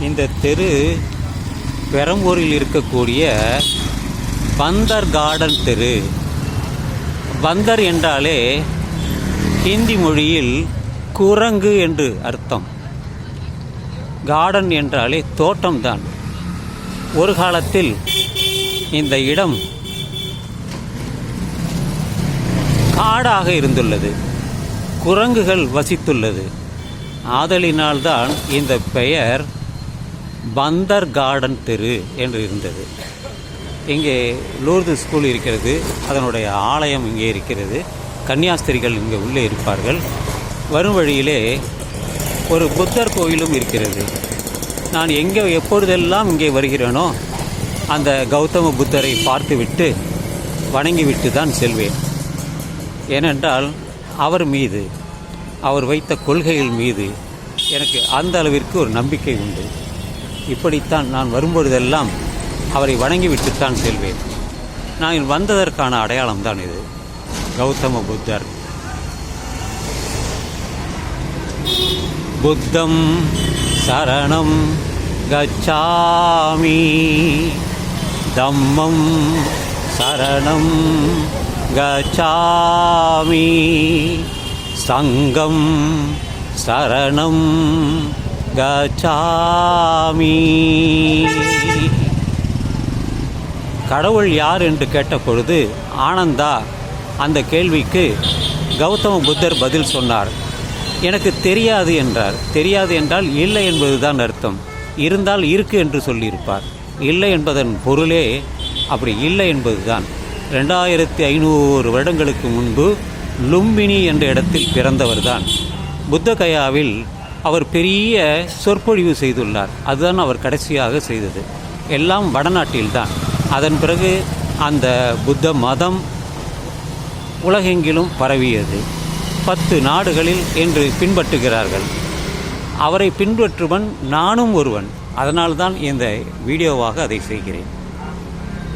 இந்த தெரு பெரம்பூரில் இருக்கக்கூடிய பந்தர் கார்டன் தெரு. பந்தர் என்றாலே ஹிந்தி மொழியில் குரங்கு என்று அர்த்தம். கார்டன் என்றாலே தோட்டம்தான். ஒரு காலத்தில் இந்த இடம் காடாக இருந்துள்ளது. குரங்குகள் வசித்துள்ளது. ஆதலினால்தான் இந்த பெயர் பந்தர் கார்டன் தெரு என்று இருந்தது. இங்கே லூர்து ஸ்கூல் இருக்கிறது அதனுடைய ஆலயம் இங்கே இருக்கிறது கன்னியாஸ்திரிகள் இங்கே உள்ளே இருப்பார்கள். வரும் வழியிலே ஒரு புத்தர் கோயிலும் இருக்கிறது. நான் எங்கே எப்பொழுதெல்லாம் இங்கே வருகிறேனோ அந்த கௌதம புத்தரை பார்த்துவிட்டு வணங்கிவிட்டு தான் செல்வேன். ஏனென்றால் அவர் மீது அவர் வைத்த கொள்கைகள் மீது எனக்கு அந்த அளவிற்கு ஒரு நம்பிக்கை உண்டு. இப்படித்தான் நான் வரும்பொழுதெல்லாம் அவரை வணங்கிவிட்டுத்தான் செல்வேன். நான் வந்ததற்கான அடையாளம் தான் இது. கௌதம புத்தர். புத்தம் சரணம் கச்சாமி. தம்மம் சரணம் கச்சாமி. சங்கம் சரணம் கச்சாமி கடவுள் யார் என்று கேட்ட பொழுது ஆனந்தா அந்த கேள்விக்கு கௌதம புத்தர் பதில் சொன்னார். எனக்கு தெரியாது என்றார். தெரியாது என்றால் இல்லை என்பதுதான் அர்த்தம். இருந்தால் இருக்கு என்று சொல்லியிருப்பார். இல்லை என்பதன் பொருளே அப்படி இல்லை என்பதுதான். ரெண்டாயிரத்தி ஐநூறு வருடங்களுக்கு முன்பு லும்பினி என்ற இடத்தில் பிறந்தவர்தான். புத்தகயாவில் அவர் பெரிய சொற்பொழிவு செய்துள்ளார். அதுதான் அவர் கடைசியாக செய்தது. எல்லாம் வடநாட்டில்தான். அதன் பிறகு அந்த புத்த மதம் உலகெங்கிலும் பரவியது. பத்து நாடுகளில் என்று பின்பற்றுகிறார்கள். அவரை பின்பற்றுவன் நானும் ஒருவன். அதனால்தான் இந்த வீடியோவாக அதை செய்கிறேன்.